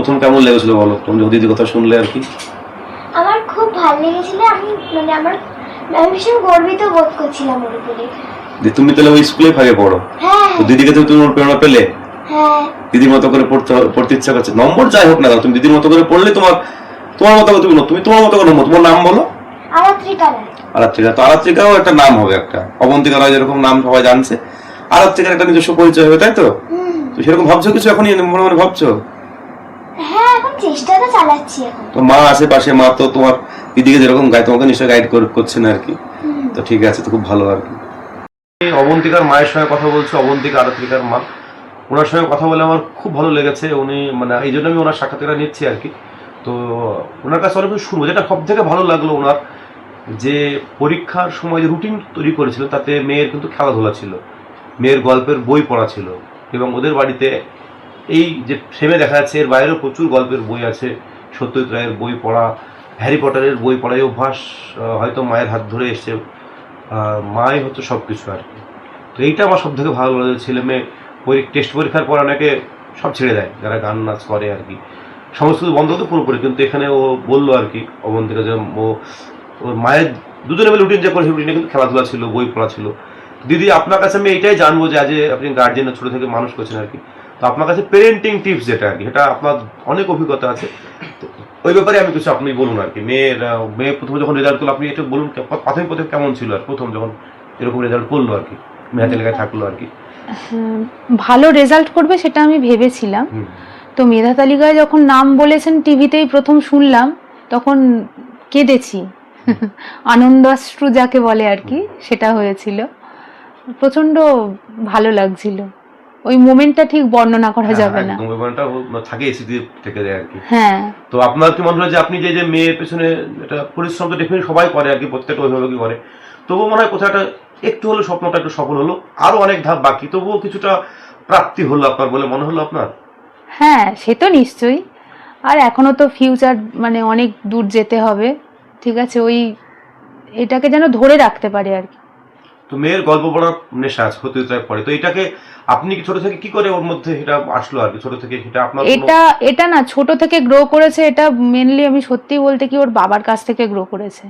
প্রথম কেমন লেগেছিল বলো? তুমি দিদির কথা শুনলে আর কি। আমার খুব ভালো লেগেছিল আমি মানে আমার আমি ভীষণ গর্বিত বোধ করছিলাম ওর উপরে। যে তুমি তাহলে ওই স্কুলে ফাঁকে পড়ো? হ্যাঁ। তো দিদিকে তুমি তুমি প্রেরণা পেলে? হ্যাঁ। দিদির মতো করে পড়তে পড়তে ইচ্ছা করছে। নম্বর যাই হোক না তুমি দিদির মতো করে পড়লে তোমার তোমার মতো করে তুমি তুমি তোমার মতো করে নম্বর তোমার নাম বলো। আরাত্রিকা আরাত্রিকা। তো আরাত্রিকাও একটা নাম হবে একটা। অবন্তিকা রায় যেরকম নাম সবাই জানছে। আরাত্রিকার একটা নিজস্ব পরিচয় হবে তাই তো? তো সেরকম ভাবছ কিছু এখনই? মনে মনে ভাবছ? এখন চেষ্টা তো চালাচ্ছি এখন। তো মা আশেপাশে মা তো তোমার দিদিকে যেরকম গাইড তোমাকে নিশ্চয়ই গাইড করছে না আর কি। তো ঠিক আছে তো খুব ভালো আর কি। অবন্তিকার মায়ের সঙ্গে কথা বলছি অবন্তিকা আরাত্রিকার মা। ওনার সঙ্গে কথা বলে আমার খুব ভালো লেগেছে উনি মানে এই জন্য আমি ওনার সাক্ষাৎকারটা নিচ্ছি আর কি। তো ওনার কাছে অনেক শুনব যেটা সব থেকে ভালো লাগল ওনার যে পরীক্ষার সময় যে রুটিন তৈরি করেছিল তাতে মেয়ের কিন্তু খেলাধুলা ছিল। মেয়ের গল্পের বই পড়া ছিল এবং ওদের বাড়িতে এই যে ফ্রেমে দেখা যাচ্ছে, এর বাইরেও প্রচুর গল্পের বই আছে। সত্যজিৎ রায়ের বই পড়া, হ্যারি পটারের বই পড়া এই অভ্যাস হয়তো মায়ের হাত ধরে এসছে মাই হচ্ছে সব কিছু আর কি। তো এইটা আমার সব থেকে ভালো লাগে, ছেলে মেয়ে টেস্ট পরীক্ষার পর অনেকে সব ছেড়ে দেয়, যারা গান নাচ করে আর কি। সমস্ত কিছু বন্ধ তো পুরোপুরি, কিন্তু এখানে ও বলল আর কি, অবন্তিকা যে ও ওর মায়ের দুজনে মিলে রুটিন যে করে রুটিনে কিন্তু খেলাধুলা ছিল, বই পড়া ছিল। দিদি, আপনার কাছে আমি এইটাই জানব যে, আজ আপনি গার্জেন ছোটো থেকে মানুষ করছেন আর কি। তো আপনার কাছে পেরেন্টিং টিপস যেটা আর কি সেটা আপনার অনেক অভিজ্ঞতা আছে। ওই ব্যাপারে আমি কিছু আপনি বলুন আর কি। মেয়ের মেয়ে প্রথমে যখন রেজাল্ট করল আপনি একটু বলুন প্রাথমিক পথে কেমন ছিল আর প্রথম যখন এরকম রেজাল্ট করল আর কি মেয়াদ এলাকায় থাকল আর কি। ভালো রেজাল্ট করবে সেটা আমি ভেবেছিলাম। তো মেধা তালিকায় যখন নাম বলেছেন টিভিতেই প্রথম শুনলাম তখন কেঁদেছি। আনন্দাশ্রু যাকে বলে আর কি সেটা হয়েছিল। প্রচণ্ড ভালো লাগছিল। ওই মোমেন্টটা ঠিক বর্ণনা করা যাবে না। ও- থাকে স্মৃতি থেকে যায় আর কি। হ্যাঁ। তো আপনার কি মনে হয় যে আপনি যে যে মেয়ের পেছনে এটা পরিশ্রম তো ডেফিনেটলি সবাই করে আর কি প্রত্যেকটা অভিভাবকই করে। তবুও মনে হয় কোথাও একটা একটু হলো স্বপ্নটা একটু সফল হলো আরও অনেক ধাপ বাকি তবুও কিছুটা প্রাপ্তি হলো আপনার বলে মনে হলো আপনার? হ্যাঁ সে তো নিশ্চয়ই। আর এখনও তো ফিউচার মানে অনেক দূর যেতে হবে ঠিক আছে? ওই এটাকে যেন ধরে রাখতে পারে আর কি। তো মেয়ের গল্প পড়ার নেশা আছে হতে পড়ে তো এটাকে আপনি কি ছোট থেকে কি করে ওর মধ্যে এটা আসলো আর কি? ছোট থেকে এটা আপনার এটা এটা না ছোট থেকে গ্রো করেছে এটা মেনলি আমি সত্যি বলতে কি ওর বাবার কাছ থেকে গ্রো করেছে।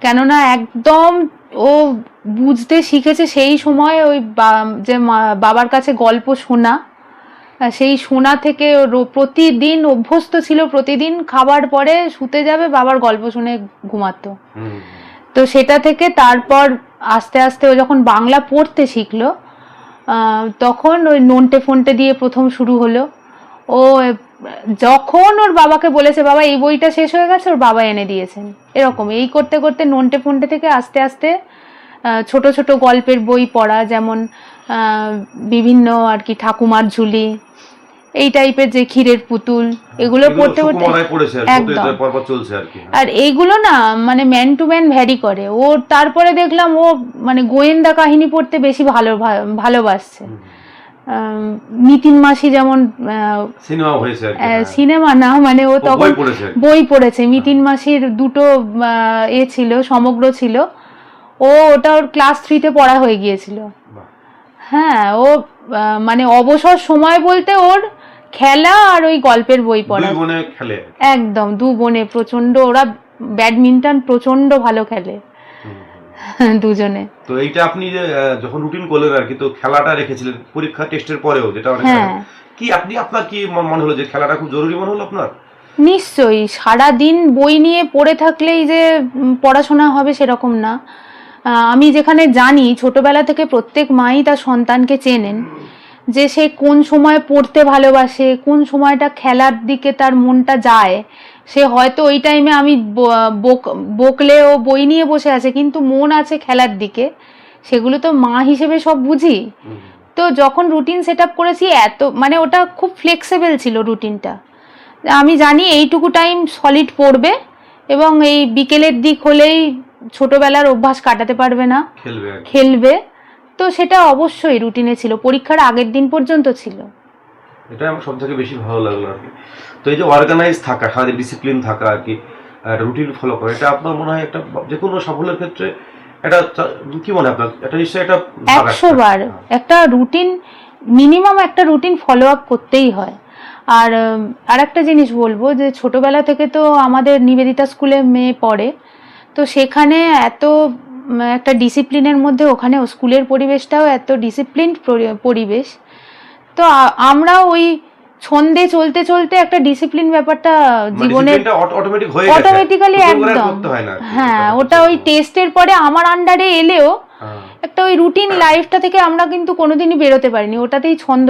কেননা একদম ও বুঝতে শিখেছে সেই সময় ওই বা- যে মা- বাবার কাছে গল্প শোনা। সেই শোনা থেকে প্রতিদিন অভ্যস্ত ছিল প্রতিদিন খাবার পরে শুতে যাবে বাবার গল্প শুনে ঘুমাতো। তো সেটা থেকে তারপর আস্তে আস্তে ও যখন বাংলা পড়তে শিখলো তখন ওই নন্টে ফোনটে দিয়ে প্রথম শুরু হলো। ও, যখন ওর বাবাকে বলেছে, বাবা, এই বইটা শেষ হয়ে গেছে, ওর বাবা এনে দিয়েছেন। এরকম, এই করতে করতে নন্টে ফন্টে থেকে আস্তে আস্তে ছোট ছোট গল্পের বই পড়া, যেমন বিভিন্ন আর কি ঠাকুমার ঝুলি এই টাইপের যে ক্ষীরের পুতুল এগুলো পড়তে পড়তে আর একদম। আর এইগুলো না মানে ম্যান টু ম্যান ভ্যারি করে ও তারপরে দেখলাম ও মানে গোয়েন্দা কাহিনী পড়তে বেশি ভালো ভালোবাসছে। নিতিন মাসি যেমন সিনেমা হ্যাঁ। সিনেমা না মানে ও তখন বই পড়েছে। বই মিতিন মাসির দুটো এ ছিল সমগ্র ছিল ও ওটা ওর ক্লাস থ্রিতে পড়া হয়ে গিয়েছিল হ্যাঁ ও মানে অবসর সময় বলতে ওর খেলা আর ওই গল্পের বই পড়া। খেলে। একদম দু বোনে প্রচণ্ড ওরা ব্যাডমিন্টন প্রচণ্ড ভালো খেলে। দুজনে। তো এইটা আপনি যখন রুটিন করলেন আর কি তো খেলাটা রেখেছিলেন পরীক্ষা টেস্টের পরেও যেটা অনেক হ্যাঁ। কি আপনি আপনার কি মনে হলো যে খেলাটা খুব জরুরি মনে হলো আপনার? নিশ্চয়ই সারা দিন বই নিয়ে পড়ে থাকলেই যে পড়াশোনা হবে সেরকম না। আমি যেখানে জানি ছোটবেলা থেকে প্রত্যেক মাই তার সন্তানকে চেনেন। যে সে কোন সময় পড়তে ভালোবাসে কোন সময়টা খেলার দিকে তার মনটা যায় সে হয়তো ওই টাইমে আমি বকলে ও বই নিয়ে বসে আছে কিন্তু মন আছে খেলার দিকে। সেগুলো তো মা হিসেবে সব বুঝি। তো যখন রুটিন সেট আপ করেছি এত মানে ওটা খুব ফ্লেক্সিবল ছিল রুটিনটা আমি জানি এইটুকু টাইম সলিড পড়বে এবং এই বিকেলের দিক হলেই ছোটবেলার অভ্যাস কাটাতে পারবে না। খেলবে খেলবে। তো সেটা অবশ্যই রুটিনে ছিল পরীক্ষার আগের দিন পর্যন্ত ছিল। এটা আমার সব থেকে বেশি ভালো লাগল আর কি। তো এই যে অর্গানাইজ থাকা সারাদিন ডিসিপ্লিন থাকা আর কি রুটিন ফলো করা এটা আপনার মনে হয় একটা যে কোনো সাফল্যের ক্ষেত্রে এটা কি মনে হয় আপনার? এটা নিশ্চয়ই একটা একশো বার একটা রুটিন মিনিমাম একটা রুটিন ফলো আপ করতেই হয়। আর আর একটা জিনিস বলব যে ছোটবেলা থেকে তো আমাদের নিবেদিতা স্কুলে মেয়ে পড়ে তো সেখানে এত একটা ডিসিপ্লিনের মধ্যে ওখানে স্কুলের পরিবেশটাও এত ডিসিপ্লিন পরিবেশ। তো আমরা ওই ছন্দে চলতে চলতে একটা ডিসিপ্লিন ব্যাপারটা জীবনের অটোমেটিক অটোমেটিক্যালি একদম। হয় ওটা ওই টেস্টের পরে আমার আন্ডারে এলেও হ্যাঁ। একটা ওই রুটিন লাইফটা থেকে আমরা কিন্তু কোনোদিনই বেরোতে পারিনি। ওটাতেই ছন্দ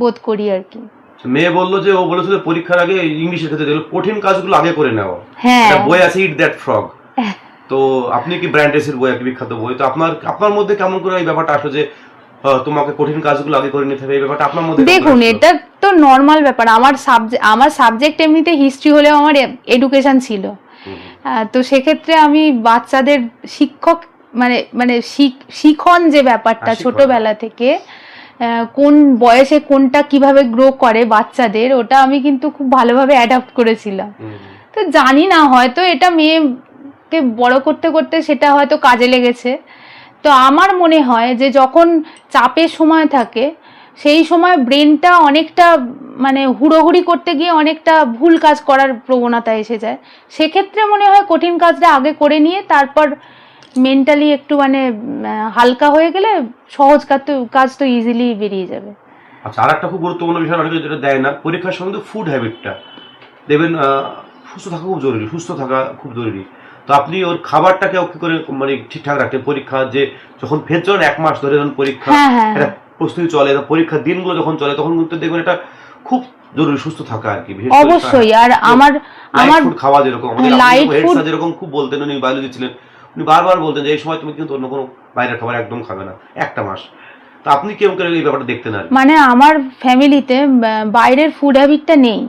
বোধ করি আর কি। মেয়ে বলল যে ও বলেছিল পরীক্ষার আগে ইংলিশের ক্ষেত্রে কঠিন কাজগুলো আগে করে নেওয়া হ্যাঁ। বই আছে ইট দ্যাট ফ্রগ তো আপনি কি ব্র্যান্ডেসের বই একটি বিখ্যাত বই? তো আপনার আপনার মধ্যে কেমন করে এই ব্যাপারটা আসলো যে তোমাকে কঠিন কাজগুলো আগে করে নিতে হবে? এই ব্যাপারটা আপনার মধ্যে দেখুন এটা তো নর্মাল ব্যাপার। আমার সাবজেক্ট আমার সাবজেক্ট এমনিতে হিস্ট্রি হলেও আমার এডুকেশন ছিল। তো সেক্ষেত্রে আমি বাচ্চাদের শিক্ষক মানে মানে শিখন যে ব্যাপারটা হ্যাঁ, ছোটবেলা থেকে কোন বয়সে কোনটা কীভাবে গ্রো করে বাচ্চাদের ওটা আমি কিন্তু খুব ভালোভাবে অ্যাডাপ্ট করেছিলাম। তো জানি না হয়তো এটা মেয়েকে বড় করতে করতে সেটা হয়তো কাজে লেগেছে। তো আমার মনে হয় যে যখন চাপের সময় থাকে, সেই সময় ব্রেনটা অনেকটা মানে হুড়োহুড়ি করতে গিয়ে অনেকটা ভুল কাজ করার প্রবণতা এসে যায়। সেক্ষেত্রে মনে হয় কঠিন কাজটা আগে করে নিয়ে তারপর মেন্টালি একটু মানে হালকা হয়ে গেলে সহজ কাজ তো কাজ তো ইজিলি বেরিয়ে যাবে। আচ্ছা আর একটা খুব গুরুত্বপূর্ণ বিষয় অনেকে যেটা দেয় না, পরীক্ষার সময় ফুড হ্যাবিটটা দেখবেন সুস্থ থাকা খুব জরুরি, সুস্থ থাকা খুব জরুরি। তো আপনি ওর খাবারটাকে ওকে করে মানে ঠিকঠাক রাখতেন পরীক্ষা যে যখন ফের চলেন এক মাস ধরে যখন পরীক্ষা হ্যাঁ হ্যাঁ একটা প্রস্তুতি চলে পরীক্ষার দিনগুলো যখন চলে তখন কিন্তু দেখবেন এটা খুব জরুরি সুস্থ থাকা আর কি অবশ্যই আর আমার আমার খাওয়া যেরকম হ্যাঁ, যেরকম খুব বলতেন উনি বায়োলজি ছিলেন উনি বারবার বলতেন যে এই সময় তুমি কিন্তু অন্য কোনো বাইরের খাবার একদম খাবে না একটা মাস। তো আপনি কেমন করে এই ব্যাপারটা দেখতেন আর মানে আমার ফ্যামিলিতে বাইরের ফুড হ্যাবিটটা নেই।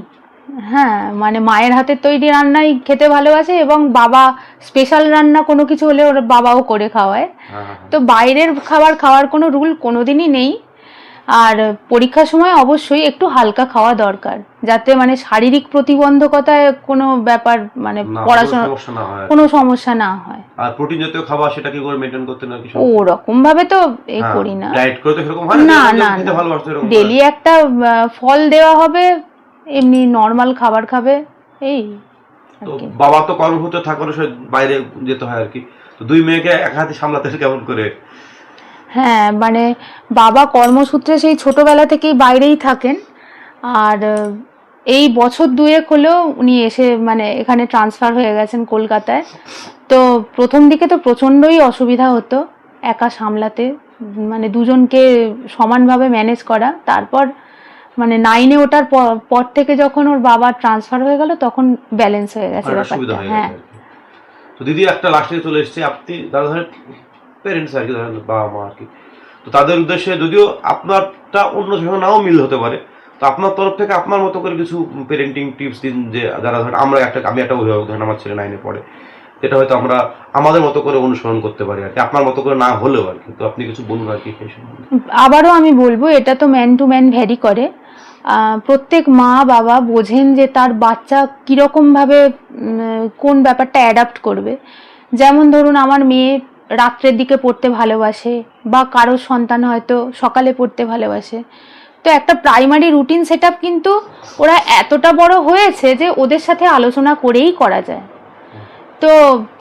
হ্যাঁ মানে মায়ের হাতের তৈরি রান্নাই খেতে ভালোবাসে এবং বাবা স্পেশাল রান্না কোনো কিছু হলে ওর বাবাও করে খাওয়ায়। হ্যাঁ, হ্যাঁ, তো বাইরের খাবার খাওয়ার কোনো রুল কোনোদিনই নেই। আর পরীক্ষার সময় অবশ্যই একটু হালকা খাওয়া দরকার যাতে মানে শারীরিক প্রতিবন্ধকতায় কোনো ব্যাপার মানে না, কোনো পড়াশোনা সমস্যা না হয়। কোনো সমস্যা না হয়। আর প্রোটিন জাতীয় খাবার সেটা কি করে মেনটেন করতেন আর কিছু? ওরকম ভাবে তো এ করি না। ডায়েট করে তো সেরকম হয় না, না, না। ডেলি একটা ফল দেওয়া হবে এমনি নর্মাল খাবার খাবে এই তো বাবা তো কর্মসূত্রে থাকার সময় বাইরে যেতে হয় আর কি। তো দুই মেয়েকে এক হাতে সামলাতে কেমন করে? হ্যাঁ মানে বাবা কর্মসূত্রে সেই ছোটবেলা থেকেই বাইরেই থাকেন আর এই বছর দুয়েক হলেও উনি এসে মানে এখানে ট্রান্সফার হয়ে গেছেন কলকাতায়। তো প্রথম দিকে তো প্রচণ্ডই অসুবিধা হতো একা সামলাতে মানে দুজনকে সমানভাবে ম্যানেজ করা। তারপর মানে নাইনে ওটার পর থেকে যখন ওর বাবা ট্রান্সফার হয়ে গেল তখন ব্যালেন্স হয়ে গেছে ব্যাপারটা। হ্যাঁ। তো দিদি একটা লাস্টে চলে এসেছে আপনি দাদা ধরেন প্যারেন্টস আর কি ধরেন বাবা মা আর কি। তো তাদের উদ্দেশ্যে যদিও আপনারটা অন্য সঙ্গে নাও মিল হতে পারে তো আপনার তরফ থেকে আপনার মতো করে কিছু পেরেন্টিং টিপস দিন যে যারা ধরেন আমরা একটা আমি একটা অভিভাবক ধরেন আমার ছেলে নাইনে পড়ে যেটা হয়তো আমরা আমাদের মতো করে অনুসরণ করতে পারি আর কি। আপনার মতো করে না হলেও আর কি তো আপনি কিছু বলুন আর কি আবারও আমি বলব এটা তো ম্যান টু ম্যান ভ্যারি করে। প্রত্যেক মা বাবা বোঝেন যে তার বাচ্চা কীরকমভাবে কোন ব্যাপারটা অ্যাডাপ্ট করবে। যেমন ধরুন আমার মেয়ে রাত্রের দিকে পড়তে ভালোবাসে বা কারোর সন্তান হয়তো সকালে পড়তে ভালোবাসে। তো একটা প্রাইমারি রুটিন সেট কিন্তু ওরা এতটা বড় হয়েছে যে ওদের সাথে আলোচনা করেই করা যায়। তো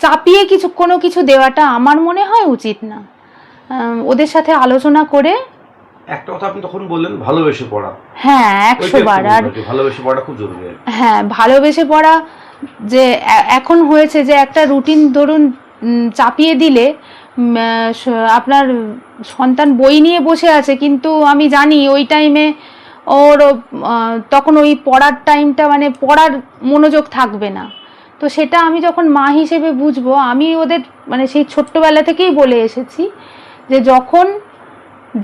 চাপিয়ে কিছু, কোনো কিছু দেওয়াটা আমার মনে হয় উচিত না। ওদের সাথে আলোচনা করে একটা কথা আপনি তখন বললেন ভালোবেসে পড়া। হ্যাঁ একশো বার। আর ভালোবেসে পড়াটা খুব জরুরি হ্যাঁ ভালোবেসে পড়া যে এখন হয়েছে যে একটা রুটিন ধরুন চাপিয়ে দিলে আপনার সন্তান বই নিয়ে বসে আছে কিন্তু আমি জানি ওই টাইমে ওর তখন ওই পড়ার টাইমটা মানে পড়ার মনোযোগ থাকবে না। তো সেটা আমি যখন মা হিসেবে বুঝব আমি ওদের মানে সেই ছোট্টবেলা থেকেই বলে এসেছি যে যখন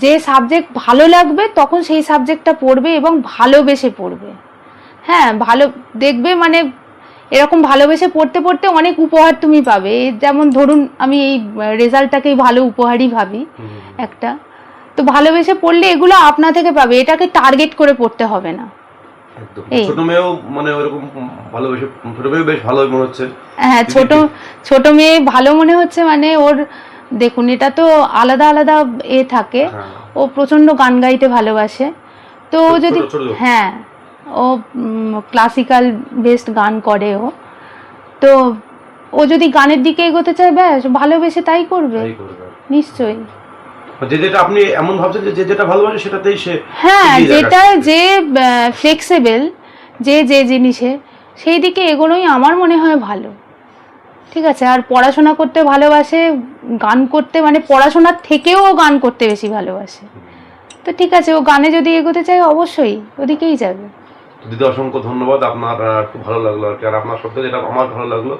যে সাবজেক্ট ভালো লাগবে তখন সেই সাবজেক্টটা পড়বে এবং ভালোবেসে পড়বে। হ্যাঁ ভালো দেখবে মানে এরকম ভালোবেসে পড়তে পড়তে অনেক উপহার তুমি পাবে। যেমন ধরুন আমি এই রেজাল্টটাকেই ভালো উপহারই ভাবি একটা। তো ভালোবেসে পড়লে এগুলো আপনা থেকে পাবে। এটাকে টার্গেট করে পড়তে হবে না। ছোট মেয়েও মানে ওরকম ভালোবেসে ছোট মেয়েও বেশ ভালো মনে হচ্ছে। হ্যাঁ ছোট ছোট মেয়ে ভালো মনে হচ্ছে মানে ওর দেখুন এটা তো আলাদা আলাদা এ থাকে। হ্যাঁ। ও প্রচণ্ড গান গাইতে ভালোবাসে। তো যদি। হ্যাঁ ও ক্লাসিক্যাল বেস্ট গান করে ও। তো ও যদি গানের দিকে এগোতে চায় ব্যাস ভালোবেসে তাই করবে। নিশ্চয়ই। যে যেটা আপনি এমন ভাবছেন যে যেটা ভালোবাসে সেটাতেই সে হ্যাঁ যেটা। যে ফ্লেক্সিবল যে যে জিনিসে সেই দিকে এগোনোই আমার মনে হয় ভালো। ঠিক আছে, আর পড়াশোনা করতে ভালোবাসে, গান করতে মানে পড়াশোনার থেকেও গান করতে বেশি ভালোবাসে। তো ঠিক আছে, ও গানে যদি এগোতে চায়, অবশ্যই ওদিকেই যাবে। দিদি, অসংখ্য ধন্যবাদ, আপনার খুব ভালো লাগল আর কি। আর আপনার সত্যি যেটা আমার ভালো লাগল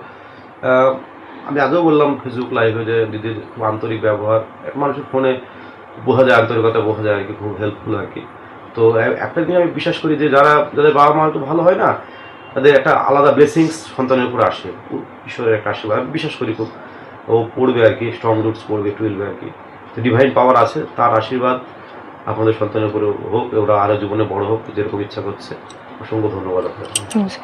আমি আগেও বললাম ফেসবুক লাইভে যে দিদির খুব আন্তরিক ব্যবহার এক মানুষের ফোনে বোঝা যায় আন্তরিকতা বোঝা যায় আর কি, খুব হেল্পফুল আর কি। তো একটা জিনিস আমি বিশ্বাস করি যে যারা, যাদের বাবা মা একটু ভালো হয় না তাদের একটা আলাদা ব্লেসিংস সন্তানের উপর আসে। ঈশ্বরের একটা আশীর্বাদ আমি বিশ্বাস করি খুব ও পড়বে আর কি স্ট্রং রুটস পড়বে টুয়েলভে আর কি। তো ডিভাইন পাওয়ার আছে, তার আশীর্বাদ আপনাদের সন্তানের উপরে হোক, ওরা আরও জীবনে বড় হোক, যেরকম ইচ্ছা করছে। অসংখ্য ধন্যবাদ নমস্কার।